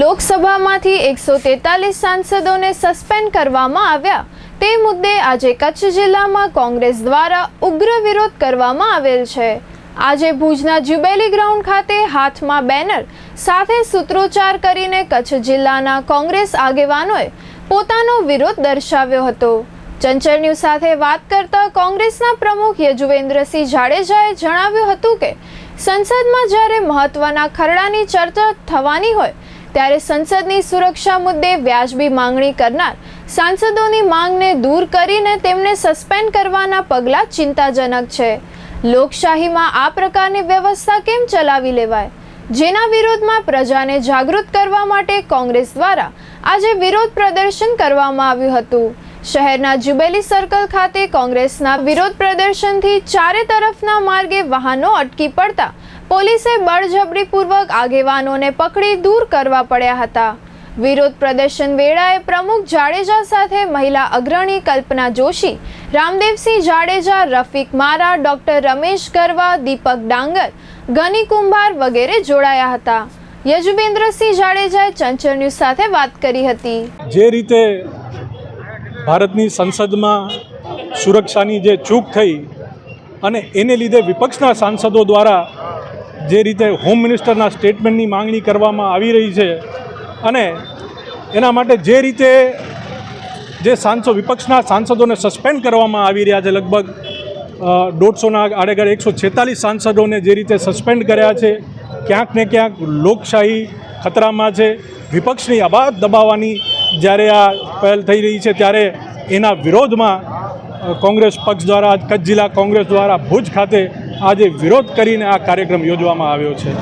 લોકસભામાંથી એકસો તેતાલીસ સાંસદોને સસ્પેન્ડ કરવામાં આવ્યા. તે મુદ્દે આજે કચ્છ જિલ્લામાં કોંગ્રેસ દ્વારા ઉગ્ર વિરોધ કરવામાં આવેલ છે. આજે ભુજના જ્યુબેલી ગ્રાઉન્ડ ખાતે હાથમાં બેનર, સાથે સૂત્રોચ્ચાર કરીને કચ્છ જિલ્લાના કોંગ્રેસ આગેવાનોએ પોતાનો વિરોધ દર્શાવ્યો હતો. ચંચળ ન્યૂઝ સાથે વાત કરતા કોંગ્રેસના પ્રમુખ યજુવેન્દ્રસિંહ જાડેજાએ જણાવ્યું હતું કે, સંસદમાં જ્યારે મહત્વના ખરડાની ચર્ચા થવાની હોય ત્યારે સંસદની સુરક્ષા મુદ્દે વ્યાજબી માંગણી કરનાર સાંસદોની માંગને દૂર કરીને તેમને સસ્પેન્ડ કરવાના પગલાં ચિંતાજનક છે. લોકશાહીમાં આ પ્રકારની વ્યવસ્થા કેમ ચલાવી લેવાય? જેના વિરોધમાં પ્રજાને જાગૃત કરવા માટે કોંગ્રેસ દ્વારા આજે વિરોધ પ્રદર્શન કરવામાં આવ્યું હતું. શહેરના જુબેલી સર્કલ ખાતે કોંગ્રેસના વિરોધ પ્રદર્શનથી ચારે તરફના માર્ગે વાહનો અટકી પડતા પોલીસે બળજબરીપૂર્વક આગેવાનોને પકડી દૂર કરવા પડ્યા હતા. વિરોધ પ્રદર્શન વેળાએ પ્રમુખ જાડેજા સાથે મહિલા અગ્રણી કલ્પના જોશી, રામદેવસિંહ જાડેજા, રફીક મારા, ડોક્ટર રમેશ ગરવા, દીપક ડાંગર, ગની કુંભાર વગેરે જોડાયા હતા. યજુબેન્દ્રસિંહ જાડેજાએ ચંચળ ન્યૂઝ સાથે વાત કરી હતી. જે રીતે ભારતની સંસદમાં સુરક્ષાની જે ચૂક થઈ અને એને લીધે વિપક્ષના સાંસદો દ્વારા જે રીતે હોમ મિનિસ્ટરના સ્ટેટમેન્ટની માંગણી કરવામાં આવી રહી છે અને એના માટે જે રીતે જે સાંસદ વિપક્ષના સાંસદોને સસ્પેન્ડ કરવામાં આવી રહ્યા છે લગભગ દોઢસોના આડેગાડ એકસો છેતાલીસ સાંસદોને જે રીતે સસ્પેન્ડ કર્યા છે, ક્યાંક ને ક્યાંક લોકશાહી ખતરામાં છે, વિપક્ષની અબાદ દબાવવાની જ્યારે આ પહેલ થઈ રહી છે ત્યારે એના વિરોધમાં કોંગ્રેસ પક્ષ દ્વારા, કચ્છ જિલ્લા કોંગ્રેસ દ્વારા ભુજ ખાતે આજે વિરોધ કરીને આ કાર્યક્રમ યોજવામાં આવ્યો છે.